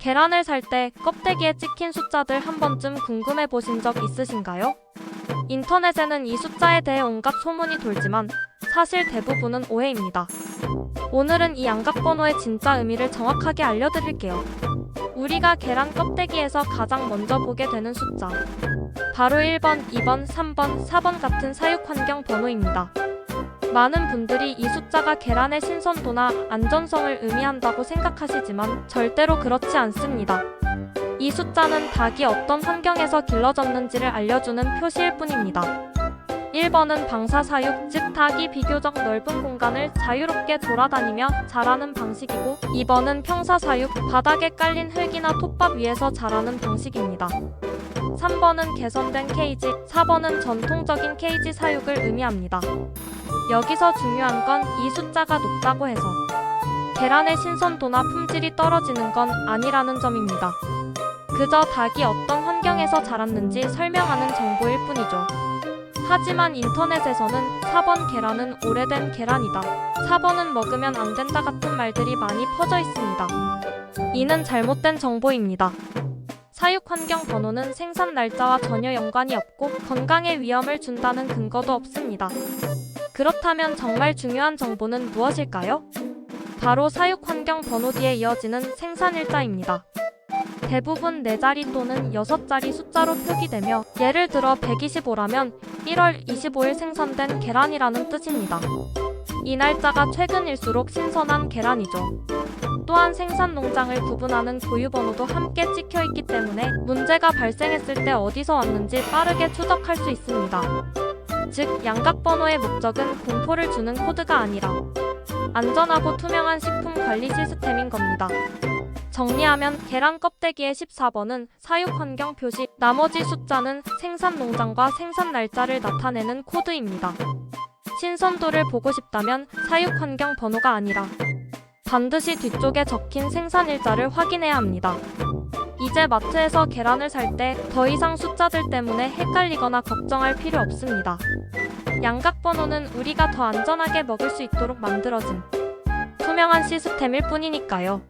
계란을 살 때 껍데기에 찍힌 숫자들 한 번쯤 궁금해 보신 적 있으신가요? 인터넷에는 이 숫자에 대해 온갖 소문이 돌지만 사실 대부분은 오해입니다. 오늘은 이 양각 번호의 진짜 의미를 정확하게 알려드릴게요. 우리가 계란 껍데기에서 가장 먼저 보게 되는 숫자. 바로 1번, 2번, 3번, 4번 같은 사육 환경 번호입니다. 많은 분들이 이 숫자가 계란의 신선도나 안전성을 의미한다고 생각하시지만 절대로 그렇지 않습니다. 이 숫자는 닭이 어떤 환경에서 길러졌는지를 알려주는 표시일 뿐입니다. 1번은 방사사육, 즉 닭이 비교적 넓은 공간을 자유롭게 돌아다니며 자라는 방식이고 2번은 평사사육, 바닥에 깔린 흙이나 톱밥 위에서 자라는 방식입니다. 3번은 개선된 케이지, 4번은 전통적인 케이지 사육을 의미합니다. 여기서 중요한 건 이 숫자가 높다고 해서 계란의 신선도나 품질이 떨어지는 건 아니라는 점입니다. 그저 닭이 어떤 환경에서 자랐는지 설명하는 정보일 뿐이죠. 하지만 인터넷에서는 4번 계란은 오래된 계란이다. 4번은 먹으면 안 된다 같은 말들이 많이 퍼져 있습니다. 이는 잘못된 정보입니다. 사육 환경 번호는 생산 날짜와 전혀 연관이 없고 건강에 위험을 준다는 근거도 없습니다. 그렇다면 정말 중요한 정보는 무엇일까요? 바로 사육 환경 번호 뒤에 이어지는 생산 일자입니다. 대부분 4자리 또는 6자리 숫자로 표기되며 예를 들어 125라면 1월 25일 생산된 계란이라는 뜻입니다. 이 날짜가 최근일수록 신선한 계란이죠. 또한 생산 농장을 구분하는 고유 번호도 함께 찍혀 있기 때문에 문제가 발생했을 때 어디서 왔는지 빠르게 추적할 수 있습니다. 즉, 양각 번호의 목적은 공포를 주는 코드가 아니라 안전하고 투명한 식품 관리 시스템인 겁니다. 정리하면 계란 껍데기의 14번은 사육 환경 표시, 나머지 숫자는 생산 농장과 생산 날짜를 나타내는 코드입니다. 신선도를 보고 싶다면 사육 환경 번호가 아니라 반드시 뒤쪽에 적힌 생산 일자를 확인해야 합니다. 이제 마트에서 계란을 살 때 더 이상 숫자들 때문에 헷갈리거나 걱정할 필요 없습니다. 양각 번호는 우리가 더 안전하게 먹을 수 있도록 만들어진 투명한 시스템일 뿐이니까요.